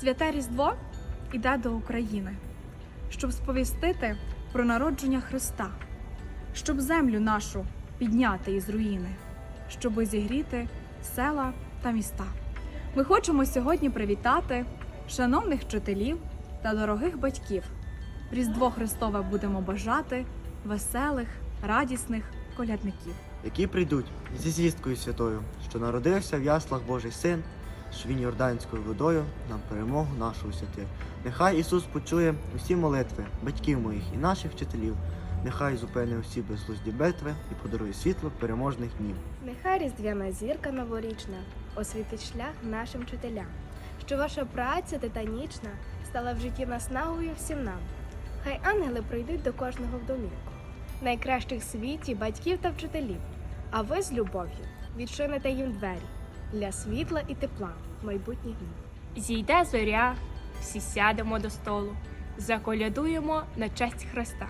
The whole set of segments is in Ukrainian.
Святе Різдво іде до України, щоб сповістити про народження Христа, щоб землю нашу підняти із руїни, щоб зігріти села та міста. Ми хочемо сьогодні привітати шановних вчителів та дорогих батьків. Різдво Христове будемо бажати веселих, радісних колядників. які прийдуть зі звісткою святою, що народився в яслах Божий син, він йорданською водою нам перемогу нашу святив. Нехай Ісус почує усі молитви батьків моїх і наших вчителів. Нехай зупини усі безглузді битви і подарує світло переможних днів. Нехай різдвяна зірка новорічна освітить шлях нашим вчителям, що ваша праця титанічна стала в житті наснагою всім нам. Хай ангели прийдуть до кожного в домівку, найкращих світі батьків та вчителів, а ви з любов'ю відчините їм двері для світла і тепла майбутніх днів. Зійде зоря, всі сядемо до столу, заколядуємо на честь Христа.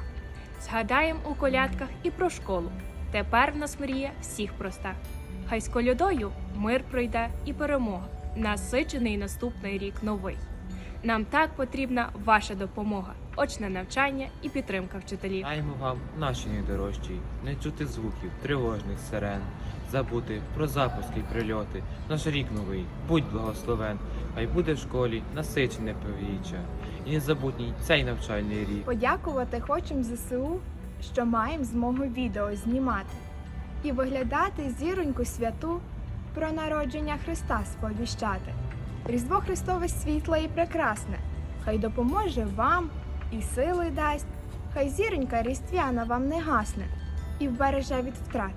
Згадаємо у колядках і про школу. Тепер в нас мрія всіх проста. Хай з колядою мир пройде і перемога. Насичений наступний рік новий. Нам так потрібна ваша допомога, очне навчання і підтримка вчителів. Даємо вам, наші найдорожчі, не чути звуків тривожних сирен, забути про запуски й прильоти. Наш рік новий, будь благословен, хай буде в школі насичене півріччя, і незабутній цей навчальний рік. Подякувати хочемо ЗСУ, що маємо змогу відео знімати і виглядати зіроньку святу про народження Христа сповіщати. Різдво Христове світле і прекрасне, хай допоможе вам і сили дасть, хай зіронька різдвяна вам не гасне, і вбереже від втрат,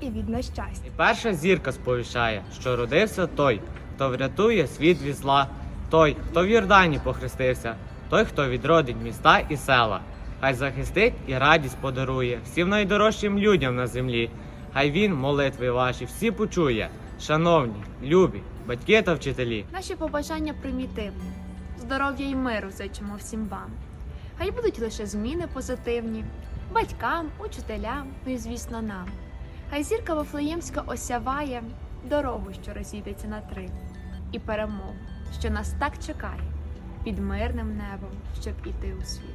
і від нещастя. І перша зірка сповіщає, що родився той, хто врятує світ від зла, той, хто в Йордані похрестився, той, хто відродить міста і села. Хай захистить і радість подарує всім найдорожчим людям на землі. Хай він молитви ваші всі почує. Шановні, любі, батьки та вчителі. Наші побажання примітивні, здоров'я і миру зичимо всім вам. Хай будуть лише зміни позитивні батькам, учителям, ну і звісно нам. Хай зірка Вифлеємська осяває дорогу, що розійдеться на три, і перемогу, що нас так чекає під мирним небом, щоб іти у світ.